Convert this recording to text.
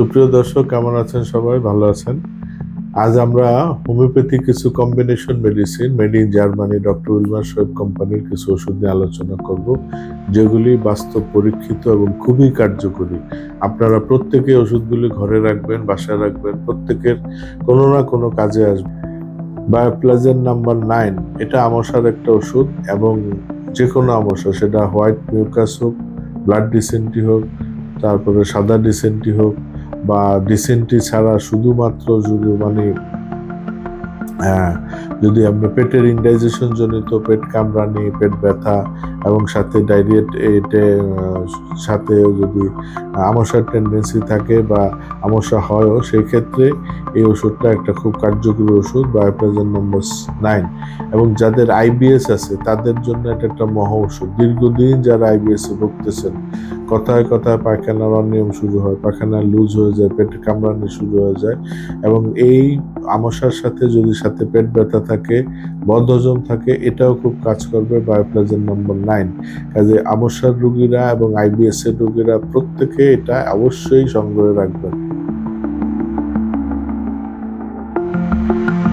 সুপ্রিয় দর্শক, কেমন আছেন সবাই? ভালো আছেন? আজ আমরা হোমিওপ্যাথি কিছু combination medicine made in Germany doctor Willmar Schwabe কোম্পানির কিছু ওষুধ নিয়ে আলোচনা করব, যেগুলি বাস্তব, পরীক্ষিত এবং খুবই কার্যকরী। আপনারা প্রত্যেকে ওষুধগুলি ঘরে রাখবেন, বাসায় রাখবেন, প্রত্যেকের কোনো না কোনো কাজে আসবে। বায়োপ্লাজেন নাম্বার নাইন এটা আমশার একটা ওষুধ এবং যে কোনো আমশা সেটা হোয়াইট মিউকাস হোক ব্লাড ডিসেন্টি হোক, তারপরে সাদা ডিসেন্টি হোক বা ডিসেন্ট্রি ছাড়া শুধুমাত্র যদি মানে যদি আপনি পেটের ইনডাইজেশন জনিত পেট কামড়ানি, পেট ব্যথা এবং সাথে এটে সাথে যদি আমসার টেন্ডেন্সি থাকে বা আমশা হয়ও সেই ক্ষেত্রে এই ওষুধটা একটা খুব কার্যকরী ওষুধ বায়োপ্লাজেন নম্বর নাইন এবং যাদের আইবিএস আছে, তাদের জন্য এটা একটা মহা ওষুধ। দীর্ঘদিন যারা আইবিএস ভুগতেছেন, কথায় কথায় পায়খানার অনিয়ম শুরু হয়, পায়খানা লুজ হয়ে যায়, পেট কামড়ানো শুরু হয়ে যায় এবং এই আমশার সাথে যদি সাথে পেট ব্যথা থাকে, বদহজম থাকে, এটাও খুব কাজ করবে বায়োপ্লাজেন নম্বর নাইন কাজে আমশার রুগীরা এবং আইবিএস এর রুগীরা প্রত্যেকে এটা অবশ্যই সংগ্রহে রাখবেন। Thank you.